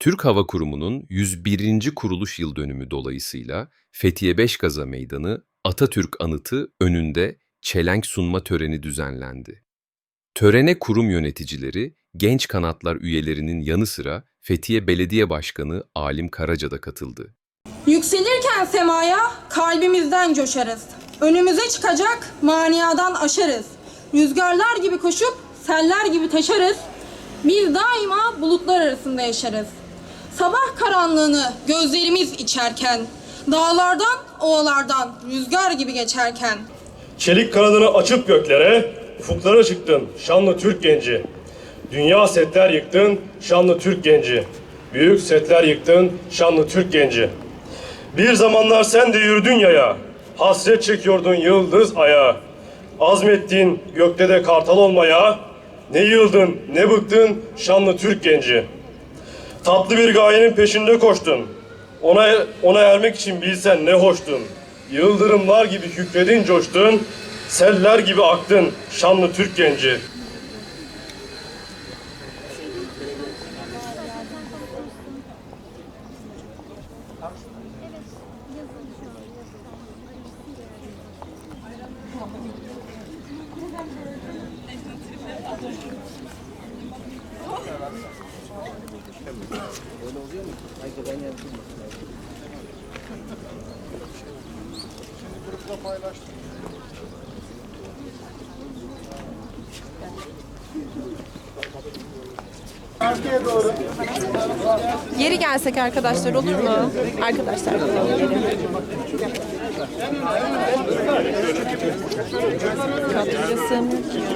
Türk Hava Kurumu'nun 101. kuruluş yıl dönümü dolayısıyla Fethiye Beşgaza Meydanı Atatürk Anıtı önünde çelenk sunma töreni düzenlendi. Törene kurum yöneticileri, genç kanatlar üyelerinin yanı sıra Fethiye Belediye Başkanı Alim Karaca da katıldı. Yükselirken semaya kalbimizden coşarız. Önümüze çıkacak maniadan aşarız. Rüzgarlar gibi koşup seller gibi taşarız. Biz daima bulutlar arasında yaşarız. Sabah karanlığını gözlerimiz içerken, dağlardan, ovalardan rüzgar gibi geçerken, Çelik kanadını açıp göklere, ufuklara çıktın şanlı Türk genci. Dünya setler yıktın şanlı Türk genci. Büyük setler yıktın şanlı Türk genci. Bir zamanlar sen de yürüdün yaya, hasret çekiyordun yıldız aya. Azmettin gökte de kartal olmaya, ne yıldın ne bıktın şanlı Türk genci. Tatlı bir gayenin peşinde koştun. Ona ona ermek için bilsen ne hoştun. Yıldırımlar gibi kükredin coştun. Seller gibi aktın şanlı Türk genci. Geri gelsek arkadaşlar olur mu? Arkadaşlar Kaplıca sığmıyor ki ya.